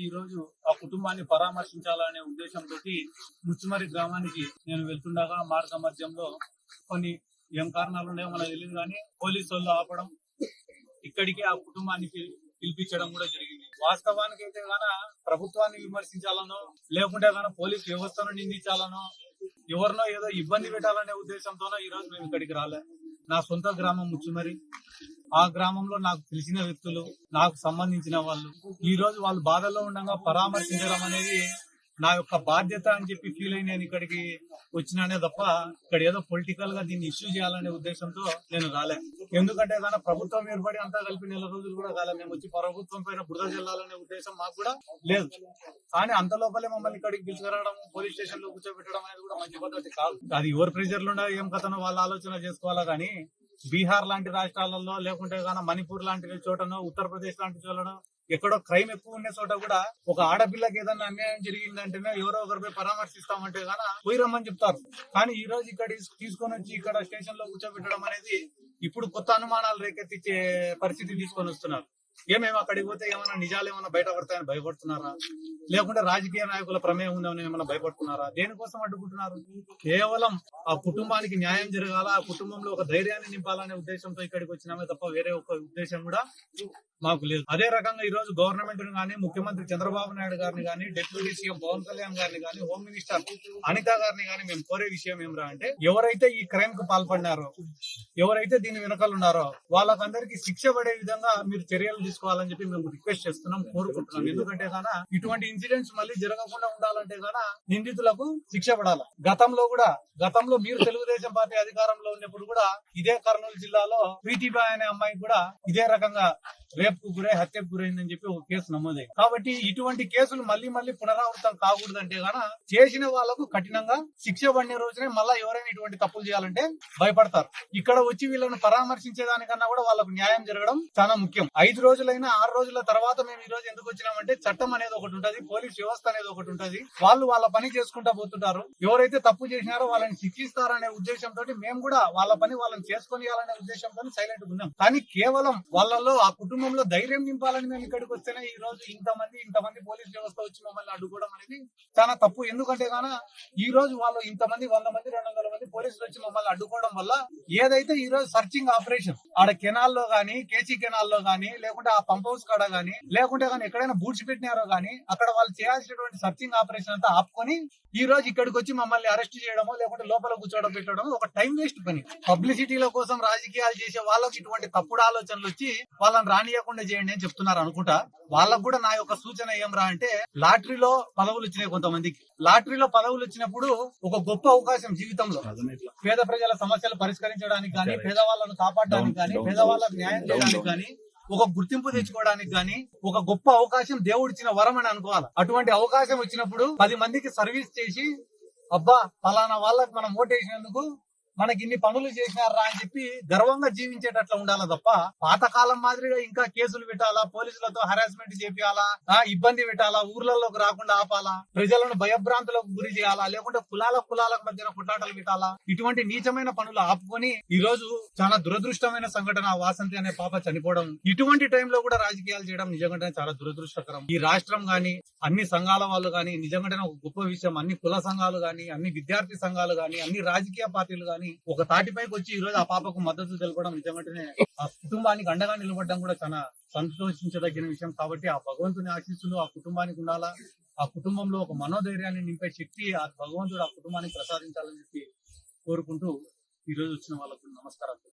ఈ రోజు ఆ కుటుంబాన్ని పరామర్శించాలనే ఉద్దేశంతో ముచ్చుమరి గ్రామానికి నేను వెళ్తుండగా మార్గ మధ్యంలో కొన్ని ఏం కారణాలు ఉన్నాయో మనకు తెలియదు కానీ పోలీసు వాళ్ళు ఆపడం ఇక్కడికి ఆ కుటుంబానికి పిలిపించడం కూడా జరిగింది. వాస్తవానికి అయితే గాన ప్రభుత్వాన్ని విమర్శించాలనో లేకుంటే గాన పోలీస్ వ్యవస్థను నిందించాలనో ఎవరినో ఏదో ఇబ్బంది పెట్టాలనే ఉద్దేశంతోనో ఈ రోజు మేము ఇక్కడికి రాలే. నా సొంత గ్రామం ముచ్చుమరి. ఆ గ్రామంలో నాకు తెలిసిన వ్యక్తులు నాకు సంబంధించిన వాళ్ళు ఈ రోజు వాళ్ళు బాధల్లో ఉండగా పరామర్శించడం అనేది నా యొక్క బాధ్యత అని చెప్పి ఫీల్ అయి నేను ఇక్కడికి వచ్చినానే తప్ప ఇక్కడ ఏదో పొలిటికల్గా దీన్ని ఇష్యూ చేయాలనే ఉద్దేశంతో నేను రాలే. ఎందుకంటే ఏదైనా ప్రభుత్వం ఏర్పడి అంతా కలిపి నెల రోజులు కూడా కాలే మేము వచ్చి ప్రభుత్వం పైన బురద చెల్లాలనే ఉద్దేశం మాకు కూడా లేదు. కానీ అంత లోపలే మమ్మల్ని ఇక్కడికి పిలుచుకురావడం పోలీస్ స్టేషన్లో కూర్చోబెట్టడం అనేది కూడా మంచి పద్ధతి కాదు. అది ఎవరు ప్రెజర్లో ఏం కథనో వాళ్ళ ఆలోచన చేసుకోవాలా కానీ బీహార్ లాంటి రాష్ట్రాలలో లేకుంటే కానీ మణిపూర్ లాంటి చోటనో ఉత్తరప్రదేశ్ లాంటి చోటనో ఎక్కడో క్రైమ్ ఎక్కువ ఉండే చోట కూడా ఒక ఆడపిల్లకి ఏదైనా అన్యాయం జరిగిందంటేనే ఎవరో ఒకరిపై పరామర్శిస్తామంటే గాన పోయి రమ్మని చెప్తారు. కానీ ఈ రోజు ఇక్కడ తీసుకొని వచ్చి ఇక్కడ స్టేషన్లో కూర్చోబెట్టడం అనేది ఇప్పుడు కొత్త అనుమానాలు రేకెత్తించే పరిస్థితి తీసుకొని వస్తున్నారు. ఏమేమి అక్కడికి పోతే ఏమైనా నిజాలు ఏమైనా బయట పడతాయని భయపడుతున్నారా? లేకుంటే రాజకీయ నాయకుల ప్రమేయం ఉందని ఏమైనా భయపడుతున్నారా? దేనికోసం అడ్డుకుంటున్నారు? కేవలం ఆ కుటుంబానికి న్యాయం జరగాల? ఆ కుటుంబంలో ఒక ధైర్యాన్ని నింపాలనే ఉద్దేశంతో ఇక్కడికి వచ్చినామే తప్ప వేరే ఒక ఉద్దేశం కూడా మాకు లేదు. అదే రకంగా ఈ రోజు గవర్నమెంట్ గానీ ముఖ్యమంత్రి చంద్రబాబు నాయుడు గారిని కానీ డిప్యూటీ సీఎం పవన్ కళ్యాణ్ గారిని కానీ హోమ్ మినిస్టర్ అనిత గారిని కానీ మేము కోరే విషయం ఏమిరా అంటే ఎవరైతే ఈ క్రైమ్కు పాల్పడినారో ఎవరైతే దీని వెనకాల ఉన్నారో వాళ్ళకందరికి శిక్ష పడే విధంగా మీరు చర్యలు తీసుకోవాలని చెప్పి మేము రిక్వెస్ట్ చేస్తున్నాం కోరుకుంటున్నాం. ఎందుకంటే గానా ఇటువంటి ఇన్సిడెంట్స్ మళ్ళీ జరగకుండా ఉండాలంటే గానా నిందితులకు శిక్ష పడాలి. గతంలో కూడా గతంలో మీరు తెలుగుదేశం పార్టీ అధికారంలో ఉన్నప్పుడు కూడా ఇదే కర్నూలు జిల్లాలో ప్రీతిబాయ్ అనే అమ్మాయి కూడా ఇదే రకంగా రేపు గురై హత్యకు గురైందని చెప్పి ఒక కేసు నమోదైంది. కాబట్టి ఇటువంటి కేసులు మళ్ళీ మళ్ళీ పునరావృతం కాకూడదంటే గాన చేసిన వాళ్ళకు కఠినంగా శిక్ష పడిన రోజునే మళ్ళా ఎవరైనా ఇటువంటి తప్పులు చేయాలంటే భయపడతారు. ఇక్కడ వచ్చి వీళ్ళని పరామర్శించే దానికన్నా కూడా వాళ్ళకు న్యాయం జరగడం చాలా ముఖ్యం. ఐదు రోజులైనా ఆరు రోజుల తర్వాత మేము ఈ రోజు ఎందుకు వచ్చినామంటే చట్టం అనేది ఒకటి ఉంటది పోలీస్ వ్యవస్థ అనేది ఒకటి ఉంటది. వాళ్ళు వాళ్ళ పని చేసుకుంటా పోతుంటారు. ఎవరైతే తప్పు చేసినారో వాళ్ళని శిక్షిస్తారనే ఉద్దేశంతో మేము కూడా వాళ్ళ పని వాళ్ళని చేసుకొని ఉద్దేశంతో సైలెంట్ ఉన్నాం. కానీ కేవలం వాళ్ళలో ఆ కుటుంబంలో ధైర్యం నింపాలని మేము ఇక్కడికి వస్తేనే ఈ రోజు ఇంతమంది ఇంతమంది పోలీస్ వ్యవస్థ వచ్చి మమ్మల్ని అడ్డుకోవడం అనేది చాలా తప్పు. ఎందుకంటే గాన ఈ రోజు వాళ్ళు ఇంతమంది వంద మంది రెండు వందల మంది పోలీసులు వచ్చి మమ్మల్ని అడ్డుకోవడం వల్ల ఏదైతే ఈ రోజు సర్చింగ్ ఆపరేషన్ ఆడ కెనాల్లో గానీ కేసీ కెనాల్లో గానీ లేకుంటే ఆ పంప్ హౌస్ కాడ గానీ లేకుంటే గానీ ఎక్కడైనా బూడ్చి పెట్టినారో గానీ అక్కడ వాళ్ళు చేయాల్సినటువంటి సర్చింగ్ ఆపరేషన్ అంతా ఆపుకొని ఈ రోజు ఇక్కడికి వచ్చి మమ్మల్ని అరెస్ట్ చేయడమో లేకుంటే లోపల కూర్చోవడం పెట్టడం ఒక టైం వేస్ట్ పని. పబ్లిసిటీల కోసం రాజకీయాలు చేసే వాళ్ళకి ఇటువంటి తప్పుడు ఆలోచనలు వచ్చి వాళ్ళని రానియకుండా చేయండి అని చెప్తున్నారు అనుకుంటా. వాళ్ళకు కూడా నా యొక్క సూచన ఏం రా అంటే లాటరీలో పదవులు వచ్చినాయి కొంతమందికి. లాటరీలో పదవులు వచ్చినప్పుడు ఒక గొప్ప అవకాశం జీవితంలో. పేద ప్రజల సమస్యలు పరిష్కరించడానికి కానీ పేదవాళ్ళను కాపాడడానికి కానీ పేదవాళ్ళకు న్యాయం చేయడానికి కానీ ఒక గుర్తింపు తెచ్చుకోవడానికి గాని ఒక గొప్ప అవకాశం దేవుడిచ్చిన వరం అని అనుకోవాలి? అటువంటి అవకాశం వచ్చినప్పుడు పది మందికి సర్వీస్ చేసి అబ్బా ఫలానా వాళ్ళకి మనం ఓటేసినందుకు మనకి ఇన్ని పనులు చేసినారా అని చెప్పి గర్వంగా జీవించేటట్లు ఉండాలి తప్ప పాతకాలం మాదిరిగా ఇంకా కేసులు పెట్టాలా పోలీసులతో హరాస్మెంట్ చేపియాలా ఇబ్బంది పెట్టాలా ఊర్లలోకి రాకుండా ఆపాలా ప్రజలను భయభ్రాంతులకు గురి చేయాలా లేకుంటే కులాల కులాల మధ్యన కొట్లాటలు పెట్టాలా? ఇటువంటి నీచమైన పనులు ఆపుకొని ఈ రోజు చాలా దురదృష్టమైన సంఘటన ఆ వాసంతి అనే పాప చనిపోవడం ఇటువంటి టైంలో కూడా రాజకీయాలు చేయడం నిజంగానే చాలా దురదృష్టకరం. ఈ రాష్ట్రం గాని అన్ని సంఘాల వాళ్ళు గాని నిజంగానే ఒక గొప్ప విషయం అన్ని కుల సంఘాలు గాని అన్ని విద్యార్థి సంఘాలు గాని అన్ని రాజకీయ పార్టీలు గాని ఒక తాటిపైకి వచ్చి ఈ రోజు ఆ పాపకు మద్దతు తెలపడం నిజమంటేనే ఆ కుటుంబానికి అండగా నిలబడడం కూడా చాలా సంతోషించదగిన విషయం. కాబట్టి ఆ భగవంతుని ఆశీస్సులు ఆ కుటుంబానికి ఉండాలా? ఆ కుటుంబంలో ఒక మనోధైర్యాన్ని నింపే శక్తి ఆ భగవంతుడు ఆ కుటుంబానికి ప్రసాదించాలని చెప్పి కోరుకుంటూ ఈ రోజు వచ్చిన వాళ్ళకు నమస్కారం